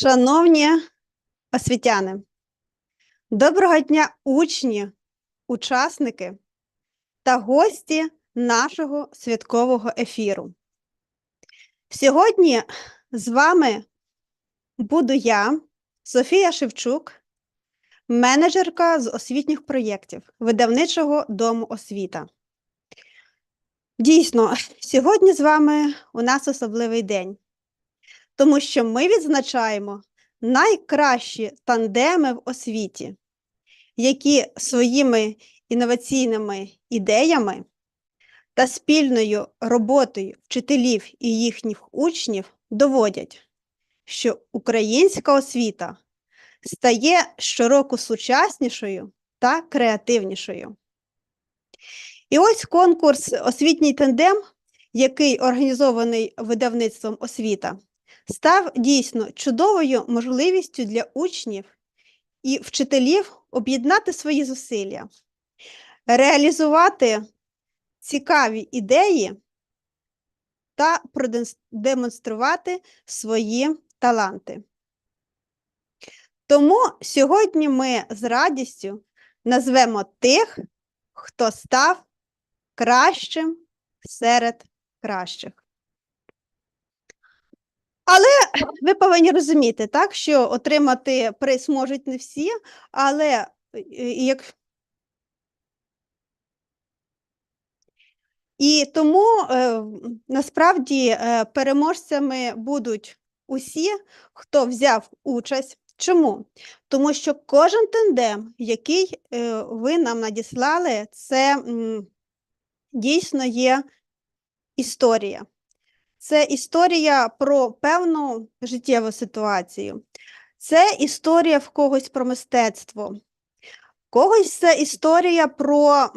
Шановні освітяни, доброго дня, учні, учасники та гості нашого святкового ефіру. Сьогодні з вами буду я, Софія Шевчук, менеджерка з освітніх проєктів видавничого дому освіта. Дійсно, сьогодні з вами у нас особливий день тому що ми відзначаємо найкращі тандеми в освіті, які своїми інноваційними ідеями та спільною роботою вчителів і їхніх учнів доводять, що українська освіта стає щороку сучаснішою та креативнішою. І ось конкурс Освітній тандем, який організований видавництвом освіта, став дійсно чудовою можливістю для учнів і вчителів об'єднати свої зусилля, реалізувати цікаві ідеї та продемонструвати свої таланти. Тому сьогодні ми з радістю назвемо тих, хто став кращим серед кращих. Але ви повинні розуміти, так, що отримати приз можуть не всі, але е, як. І тому е, насправді е, переможцями будуть усі, хто взяв участь. Чому? Тому що кожен тендем, який ви нам надіслали, це дійсно є історія. Це історія про певну життєву ситуацію, це історія в когось про мистецтво, в когось це історія про,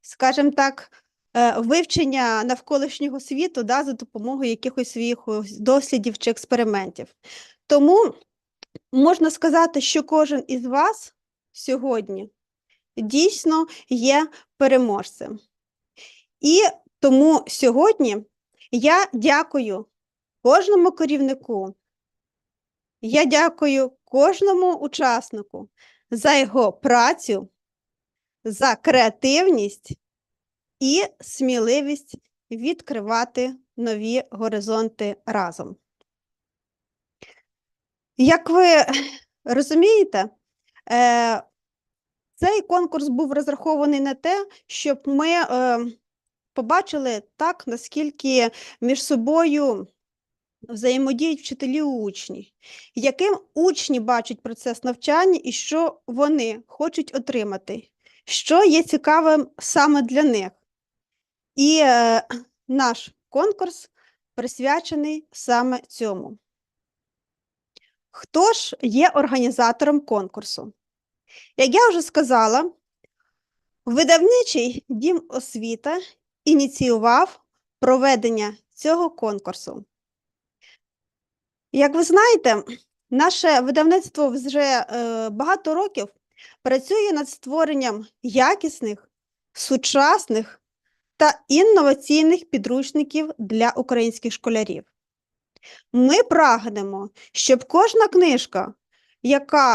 скажімо так, е, вивчення навколишнього світу да, за допомогою якихось своїх дослідів чи експериментів. Тому можна сказати, що кожен із вас сьогодні дійсно є переможцем. І тому сьогодні. Я дякую кожному керівнику, я дякую кожному учаснику за його працю, за креативність і сміливість відкривати нові горизонти разом. Як ви розумієте, е, цей конкурс був розрахований на те, щоб ми е, побачили так, наскільки між собою взаємодіють вчителі і учні, яким учні бачать процес навчання і що вони хочуть отримати, що є цікавим саме для них. І е, наш конкурс присвячений саме цьому. Хто ж є організатором конкурсу? Як я вже сказала, видавничий дім освіта ініціював проведення цього конкурсу. Як ви знаєте, наше видавництво вже е, багато років працює над створенням якісних, сучасних та інноваційних підручників для українських школярів. Ми прагнемо, щоб кожна книжка, яка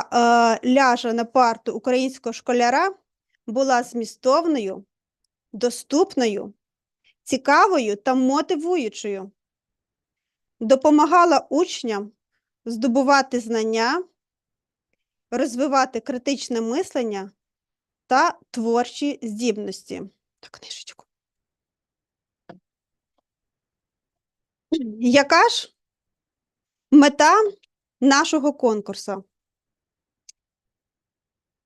е, ляже на парту українського школяра, була змістовною, доступною цікавою та мотивуючою, допомагала учням здобувати знання, розвивати критичне мислення та творчі здібності. Так, книжечку. Яка ж мета нашого конкурсу?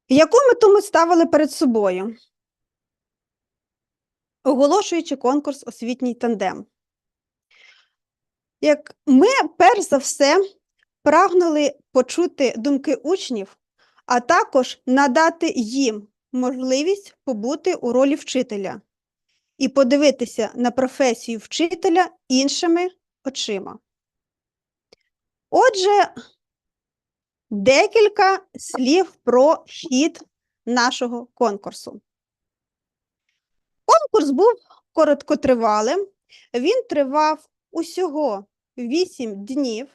Яку мету ми ставили перед собою? Оголошуючи конкурс освітній тандем. Як Ми, перш за все, прагнули почути думки учнів, а також надати їм можливість побути у ролі вчителя і подивитися на професію вчителя іншими очима. Отже, декілька слів про хід нашого конкурсу. Конкурс був короткотривалим, він тривав усього 8 днів,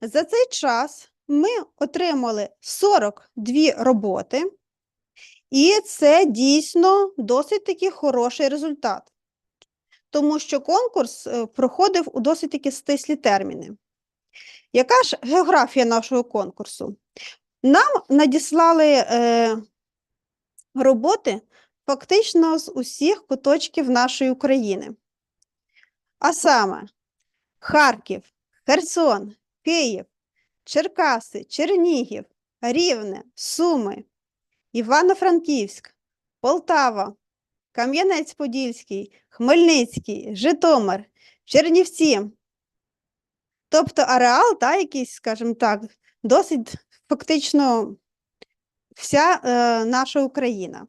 За цей час ми отримали 42 роботи, і це дійсно досить таки хороший результат, тому що конкурс е, проходив у досить таки стислі терміни. Яка ж географія нашого конкурсу? Нам надіслали е, роботи фактично з усіх куточків нашої України. А саме Харків, Херсон, Київ, Черкаси, Чернігів, Рівне, Суми, Івано-Франківськ, Полтава, Кам'янець-Подільський, Хмельницький, Житомир, Чернівці. Тобто ареал, та, якийсь, скажімо так, досить фактично вся е, наша Україна.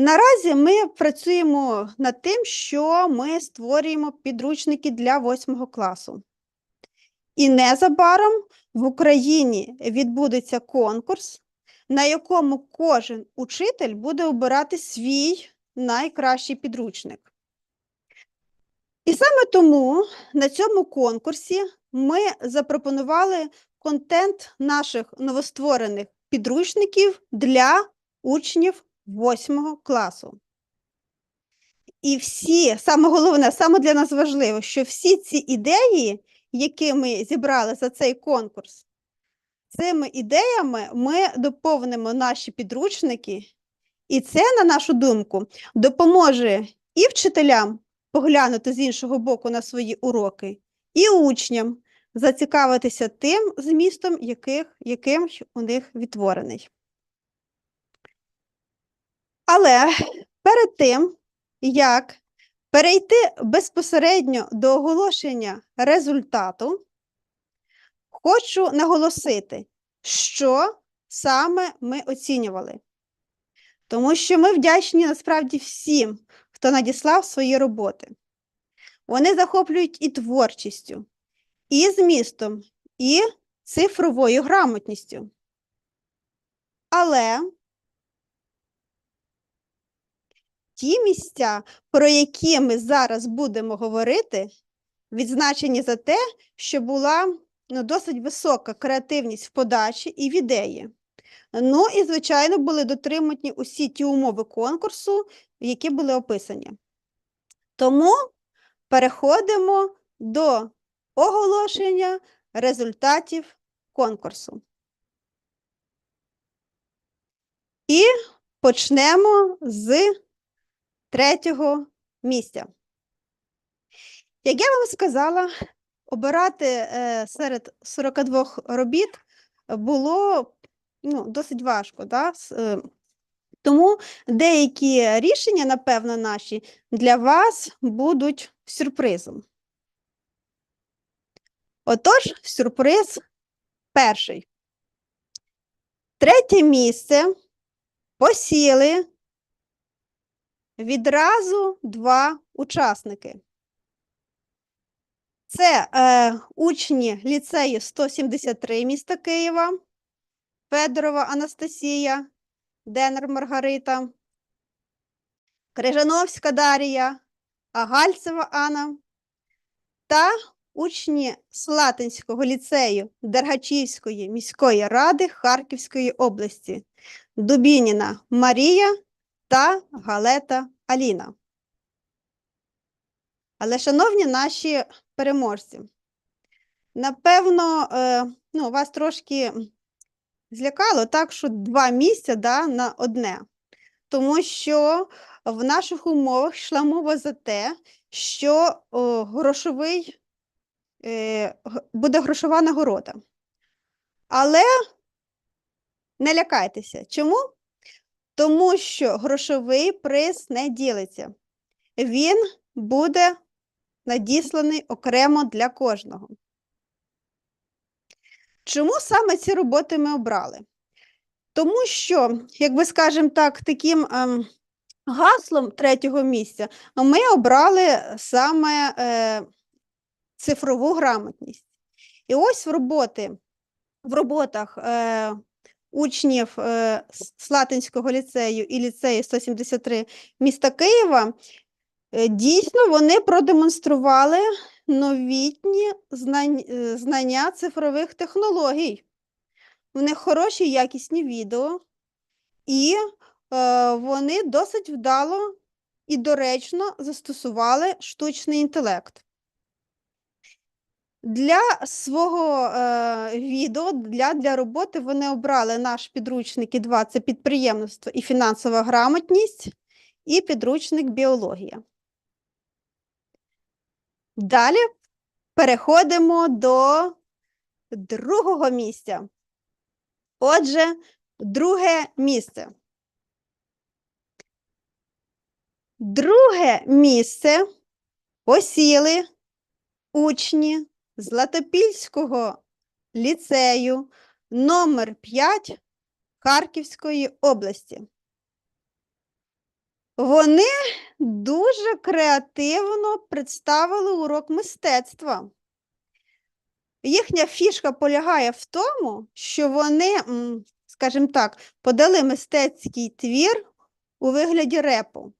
Наразі ми працюємо над тим, що ми створюємо підручники для 8 класу. І незабаром в Україні відбудеться конкурс, на якому кожен учитель буде обирати свій найкращий підручник. І саме тому на цьому конкурсі ми запропонували контент наших новостворених підручників для учнів 8 класу. І всі, саме головне, саме для нас важливо, що всі ці ідеї, які ми зібрали за цей конкурс, цими ідеями ми доповнимо наші підручники, і це, на нашу думку, допоможе і вчителям поглянути з іншого боку на свої уроки, і учням зацікавитися тим змістом, яких, яким у них відтворений. Але перед тим, як перейти безпосередньо до оголошення результату, хочу наголосити, що саме ми оцінювали. Тому що ми вдячні насправді всім, хто надіслав свої роботи. Вони захоплюють і творчістю, і змістом, і цифровою грамотністю. Але ті місця, про які ми зараз будемо говорити, відзначені за те, що була ну, досить висока креативність в подачі і в ідеї. Ну і, звичайно, були дотримані усі ті умови конкурсу, які були описані. Тому переходимо до оголошення результатів конкурсу. І почнемо з третього місця. Як я вам сказала, обирати е, серед 42 робіт було ну, досить важко. Да? Е, тому деякі рішення, напевно, наші для вас будуть сюрпризом. Отож, сюрприз перший. Третє місце посіли відразу два учасники. Це е, учні ліцею 173 міста Києва, Федорова Анастасія, Денер Маргарита, Крижановська Дарія, Агальцева Анна та учні Слатинського ліцею Дергачівської міської ради Харківської області Дубініна Марія та Галета Аліна. Але, шановні наші переможці, напевно, е, ну, вас трошки злякало так, що два місця да, на одне. Тому що в наших умовах йшла мова за те, що грошовий е, буде грошова нагорода. Але не лякайтеся. Чому? Тому що грошовий приз не ділиться. Він буде надісланий окремо для кожного. Чому саме ці роботи ми обрали? Тому що, як би скажемо так, таким ем, гаслом третього місця ми обрали саме е, цифрову грамотність. І ось в роботи, в роботах е, учнів е, Слатинського ліцею і ліцею 173 міста Києва, е, дійсно вони продемонстрували новітні е, знання цифрових технологій. В них хороші якісні відео, і вони досить вдало і доречно застосували штучний інтелект. Для свого е, відео, для, для роботи вони обрали наш підручник і 2 це підприємництво і фінансова грамотність, і підручник біологія. Далі переходимо до другого місця. Отже, друге місце. Друге місце посіли учні Златопільського ліцею номер 5 Харківської області. Вони дуже креативно представили урок мистецтва. Їхня фішка полягає в тому, що вони, скажімо так, подали мистецький твір у вигляді репу.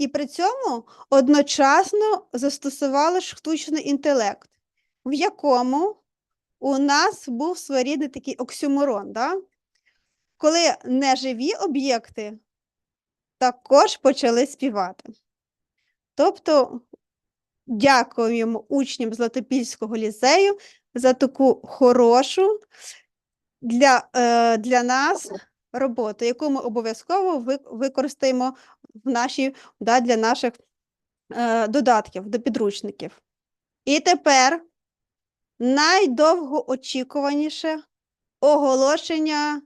І при цьому одночасно застосували штучний інтелект, в якому у нас був своєрідний такий оксюморон, да? коли неживі об'єкти також почали співати. Тобто дякуємо учням Златопільського ліцею за таку хорошу для, е, для нас роботу, яку ми обов'язково використаємо в нашій, да, для наших е, додатків до підручників. І тепер найдовгоочікуваніше оголошення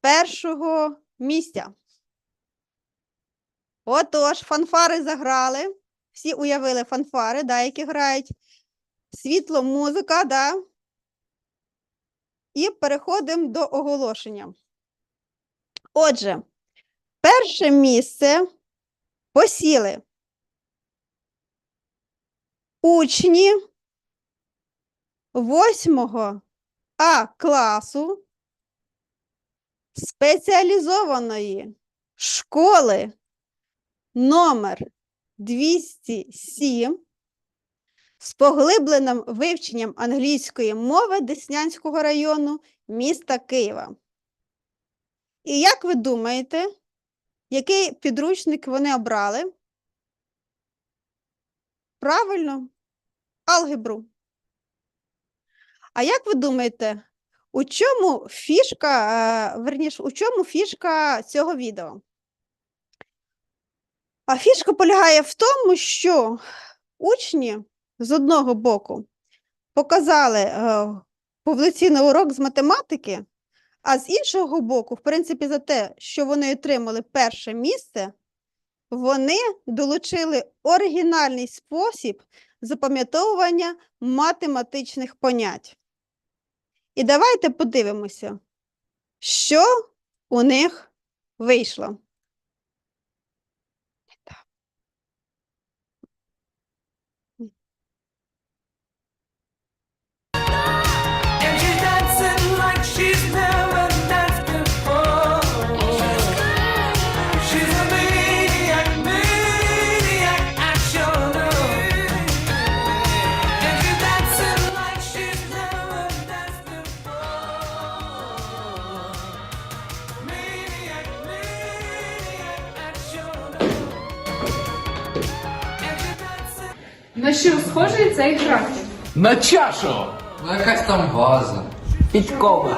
першого місця. Отож, фанфари заграли. Всі уявили фанфари, да, які грають. Світло, музика, да. І переходимо до оголошення. Отже, перше місце посіли учні 8 А класу спеціалізованої школи номер 207 з поглибленим вивченням англійської мови Деснянського району міста Києва. І як ви думаєте, який підручник вони обрали? Правильно, алгебру. А як ви думаєте, у чому фішка, е, верніше, у чому фішка цього відео? А фішка полягає в тому, що учні з одного боку показали е, повноцінний урок з математики, а з іншого боку, в принципі, за те, що вони отримали перше місце, вони долучили оригінальний спосіб запам'ятовування математичних понять. І давайте подивимося, що у них вийшло. She's never На що схожий цей графік? На чашу! Ну якась там ваза. Підкова.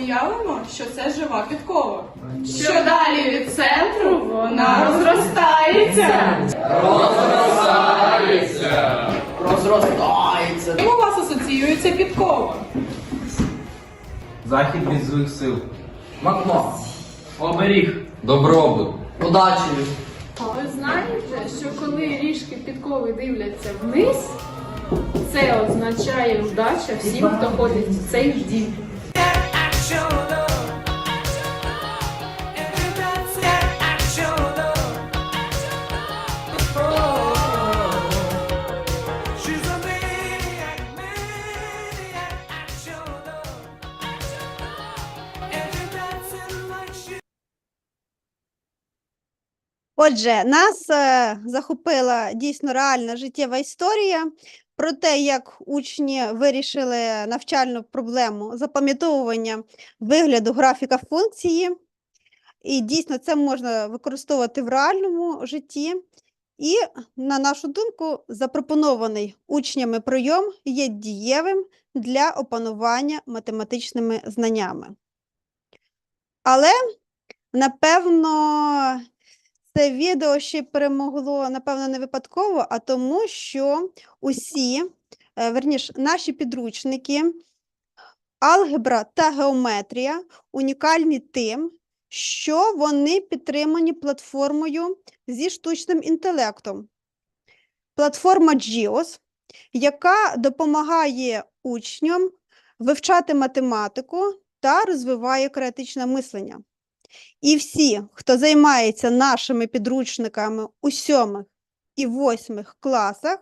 Уявимо, що це жива підкова. Що далі від центру вона розростається. Розростається. Розростається. Чим у вас асоціюється підкова? Захід від злих сил. Макмо. Оберіг. Добробут. Удачі. Ви знаєте, що коли ріжки підкови дивляться вниз, це означає удача всім, хто ходить в цей дім. Отже, нас е, захопила дійсно реальна життєва історія про те, як учні вирішили навчальну проблему запам'ятовування вигляду графіка функції. І дійсно це можна використовувати в реальному житті. І, на нашу думку, запропонований учнями прийом є дієвим для опанування математичними знаннями. Але, напевно, це відео ще перемогло, напевно, не випадково, а тому, що усі, е, верніш, наші підручники, алгебра та геометрія унікальні тим, що вони підтримані платформою зі штучним інтелектом. Платформа GEOS, яка допомагає учням вивчати математику та розвиває критичне мислення. І всі, хто займається нашими підручниками у сьомих і восьмих класах,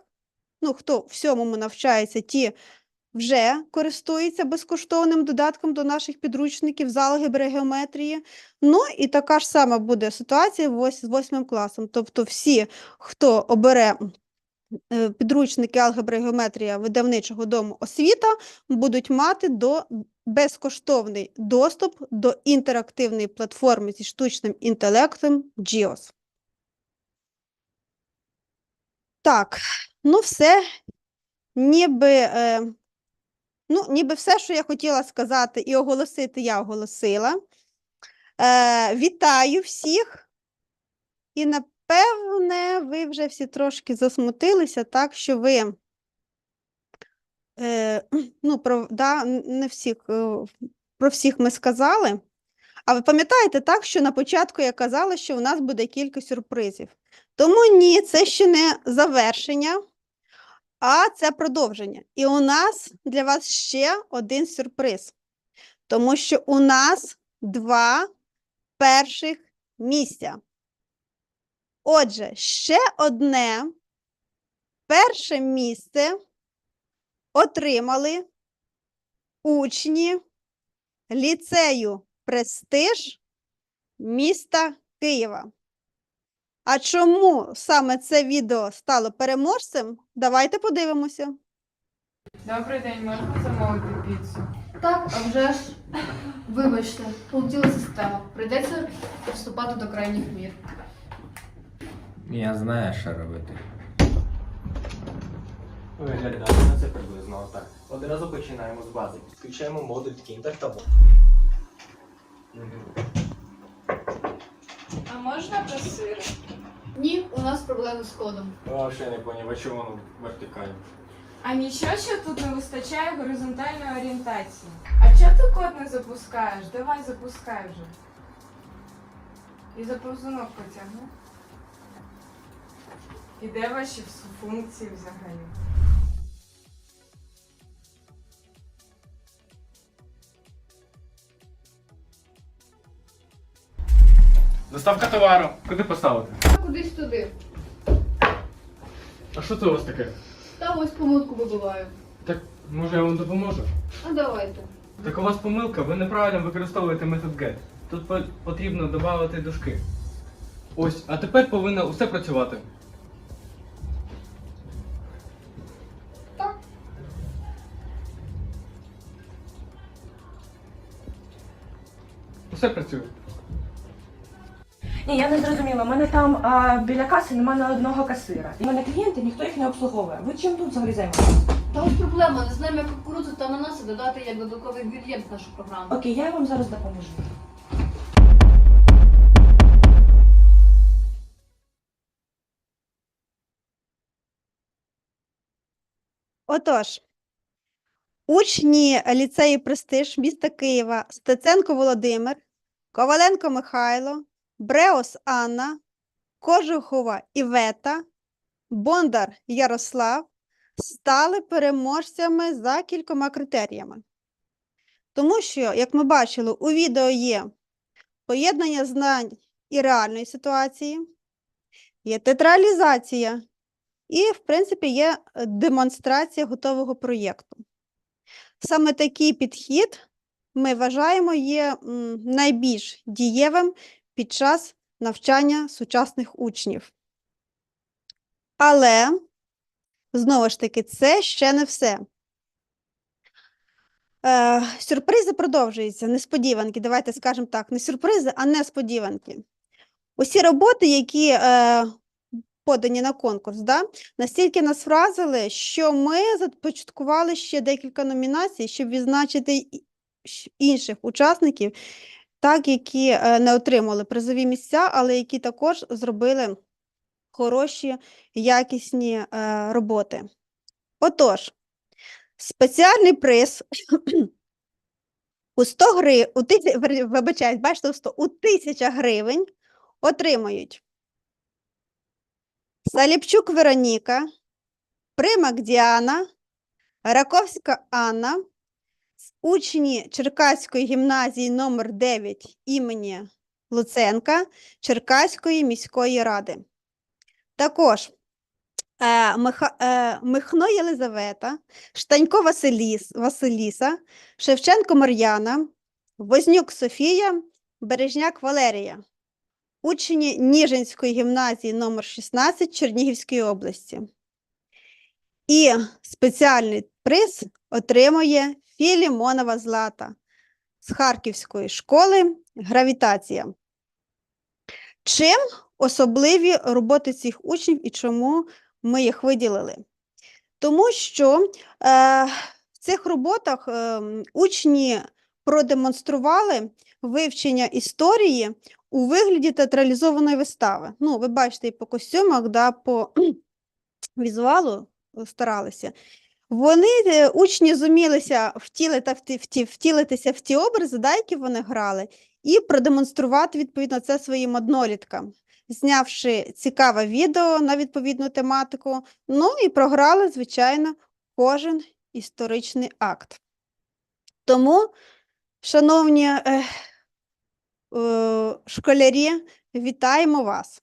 ну, хто в сьомому навчається, ті вже користуються безкоштовним додатком до наших підручників з алгебри геометрії. Ну і така ж сама буде ситуація з восьмим класом. Тобто всі, хто обере е, підручники алгебри геометрія видавничого дому освіта, будуть мати до безкоштовний доступ до інтерактивної платформи зі штучним інтелектом GEOS. Так, ну все, ніби, е, ну, ніби все, що я хотіла сказати і оголосити, я оголосила. Е, вітаю всіх. І напевне, ви вже всі трошки засмутилися, так, що ви е, ну, про, да, не всіх, е, про всіх ми сказали. А ви пам'ятаєте так, що на початку я казала, що у нас буде кілька сюрпризів. Тому ні, це ще не завершення, а це продовження. І у нас для вас ще один сюрприз. Тому що у нас два перших місця. Отже, ще одне перше місце отримали учні ліцею Престиж міста Києва. А чому саме це відео стало переможцем? Давайте подивимося. Добрий день, можна замовити піцу? Так, а вже ж. Вибачте, полетіла система. Прийдеться вступати до крайніх мір. Я знаю, що робити. Виглядає на це приблизно так. Одразу починаємо з бази. Підключаємо модуль Kinder та Bo. А можна без сиру? Ні, у нас проблеми з кодом. О, ще не поняв, а чому воно вертикально? А нічого, що тут не вистачає горизонтальної орієнтації. А чого ти код не запускаєш? Давай запускай вже. І за повзунок потягни. І де ваші функції взагалі? Доставка товару. Куди поставити? Кудись туди. А що це у вас таке? Та ось помилку вибиваю. Так, може я вам допоможу? А давайте. Так у вас помилка, ви неправильно використовуєте метод get. Тут по- потрібно додати дужки. Ось, а тепер повинно усе працювати. Усе працює. Ні, я не зрозуміла. У мене там а, біля каси немає одного касира. І в мене клієнти, ніхто їх не обслуговує. Ви чим тут взагалі займаєтесь? Та ось проблема, не знаємо, як кукурудзу та ананаси додати як додатковий інгредієнт в нашу програму. Окей, я вам зараз допоможу. Отож, учні ліцею Престиж міста Києва Стеценко Володимир, Коваленко Михайло, Бреос Анна, Кожухова Івета, Бондар Ярослав стали переможцями за кількома критеріями. Тому що, як ми бачили, у відео є поєднання знань і реальної ситуації, є театралізація і, в принципі, є демонстрація готового проєкту. Саме такий підхід ми вважаємо є найбільш дієвим під час навчання сучасних учнів. Але, знову ж таки, це ще не все. Е, сюрпризи продовжуються, несподіванки. Давайте скажемо так, не сюрпризи, а несподіванки. Усі роботи, які е, подані на конкурс, да, настільки нас вразили, що ми започаткували ще декілька номінацій, щоб відзначити інших учасників, так, які е, не отримали призові місця, але які також зробили хороші, якісні е, роботи. Отож, спеціальний приз у 100 гривень, у тисяч, вибачаюсь, бачите, у 100, у 1000 гривень отримають Саліпчук Вероніка, Примак Діана, Раковська Анна, учні Черкаської гімназії номер 9 імені Луценка Черкаської міської ради. Також е, Миха, е, Михно Єлизавета, Штанько Василіс, Василіса, Шевченко Мар'яна, Вознюк Софія, Бережняк Валерія, учні Ніжинської гімназії номер 16 Чернігівської області. І спеціальний приз отримує Філімонова Злата з Харківської школи Гравітація. Чим особливі роботи цих учнів і чому ми їх виділили? Тому що е, в цих роботах е, учні продемонстрували вивчення історії у вигляді театралізованої вистави. Ну, ви бачите і по костюмах, да, по візуалу е, старалися. Вони, е, учні, зумілися втілити, вті- вті- втілитися в ті образи, да, які вони грали, і продемонструвати відповідно це своїм одноліткам, знявши цікаве відео на відповідну тематику, ну і програли, звичайно, кожен історичний акт. Тому, шановні е, е, школярі, вітаємо вас.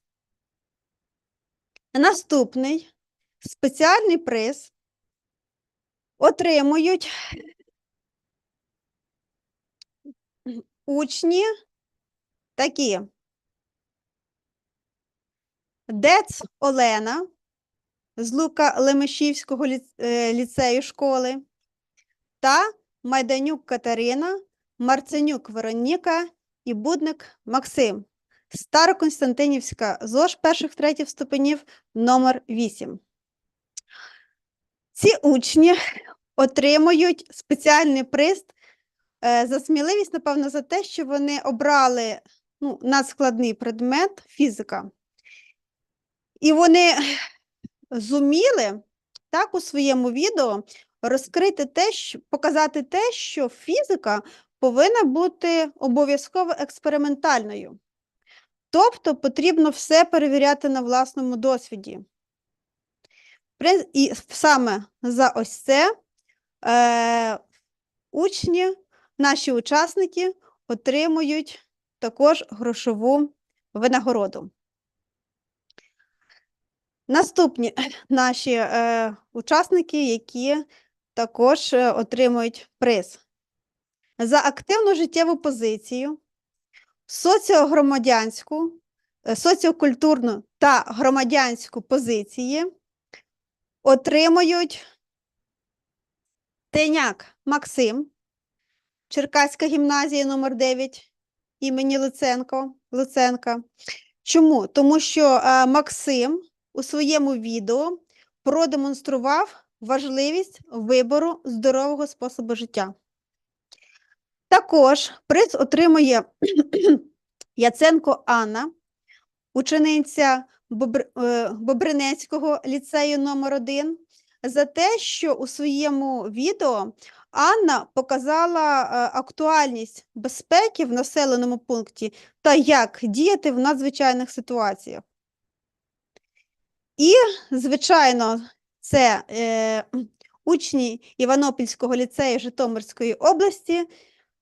Наступний спеціальний приз отримують учні такі. Дец Олена з Лука Лемешівського е, ліцею школи та Майданюк Катерина, Марценюк Вероніка і Будник Максим. Староконстантинівська ЗОЖ перших третіх ступенів номер 8. Ці учні отримують спеціальний приз е, за сміливість, напевно, за те, що вони обрали ну, надскладний предмет фізика. І вони зуміли так у своєму відео розкрити те, що, показати те, що фізика повинна бути обов'язково експериментальною. Тобто потрібно все перевіряти на власному досвіді. І саме за ось це е, учні, наші учасники отримують також грошову винагороду. Наступні наші е, учасники, які також е, отримують приз. За активну життєву позицію, соціогромадянську, е, соціокультурну та громадянську позиції отримують Теняк Максим, Черкаська гімназія номер 9 імені Луценко, Луценка. Чому? Тому що е, Максим у своєму відео продемонстрував важливість вибору здорового способу життя. Також приз отримує Яценко Анна, учениця Бобр... е, Бобринецького ліцею номер 1 за те, що у своєму відео Анна показала е, актуальність безпеки в населеному пункті та як діяти в надзвичайних ситуаціях. І, звичайно, це е, учні Іванопільського ліцею Житомирської області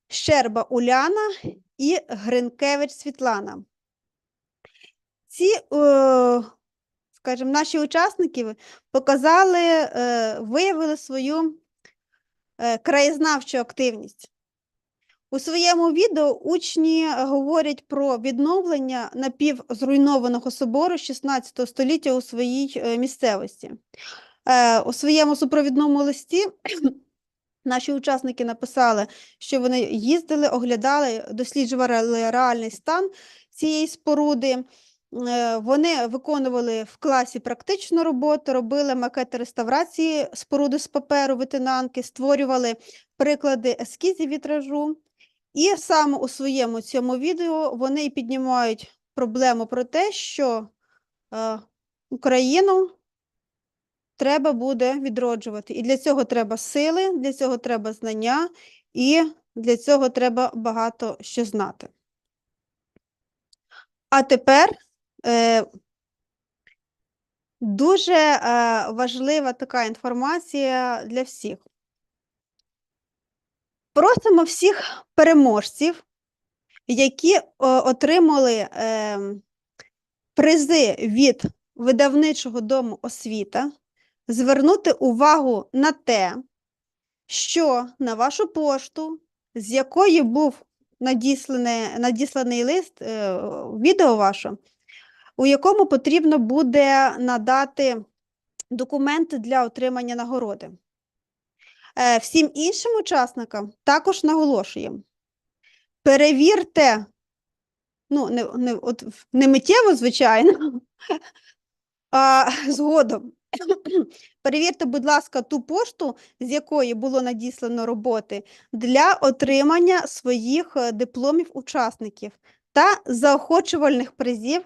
Щерба Уляна і Гринкевич Світлана. Ці, е, скажімо, наші учасники показали, е, виявили свою е, краєзнавчу активність. У своєму відео учні говорять про відновлення напівзруйнованого собору 16 століття у своїй місцевості. У своєму супровідному листі наші учасники написали, що вони їздили, оглядали, досліджували реальний стан цієї споруди. Е, Вони виконували в класі практичну роботу, робили макети реставрації споруди з паперу, витинанки, створювали приклади ескізів вітражу. І саме у своєму цьому відео вони і піднімають проблему про те, що е, Україну треба буде відроджувати. І для цього треба сили, для цього треба знання, і для цього треба багато що знати. А тепер дуже е, важлива така інформація для всіх. Просимо всіх переможців, які е, отримали е, призи від видавничого дому освіта, звернути увагу на те, що на вашу пошту, з якої був надісланий, надісланий лист, е, відео ваше, у якому потрібно буде надати документи для отримання нагороди. Е, Всім іншим учасникам також наголошуємо. Перевірте, ну, не, не, от, не миттєво, звичайно, а згодом. Перевірте, будь ласка, ту пошту, з якої було надіслано роботи, для отримання своїх е, дипломів учасників та заохочувальних призів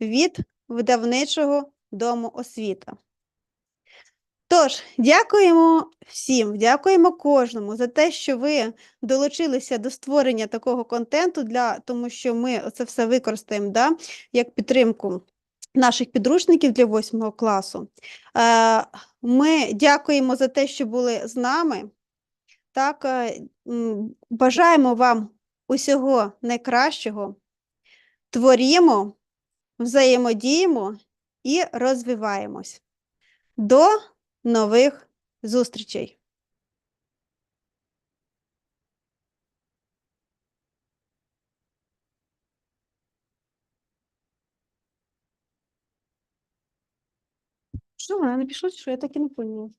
від видавничого дому освіта. Тож, дякуємо всім, дякуємо кожному за те, що ви долучилися до створення такого контенту, для, тому що ми це все використаємо да, як підтримку наших підручників для 8 класу. Е, Ми дякуємо за те, що були з нами. Так, е, бажаємо вам усього найкращого. Творімо, взаємодіємо і розвиваємось. До нових зустрічей! Що, вона не пішла, що я так і не поняла?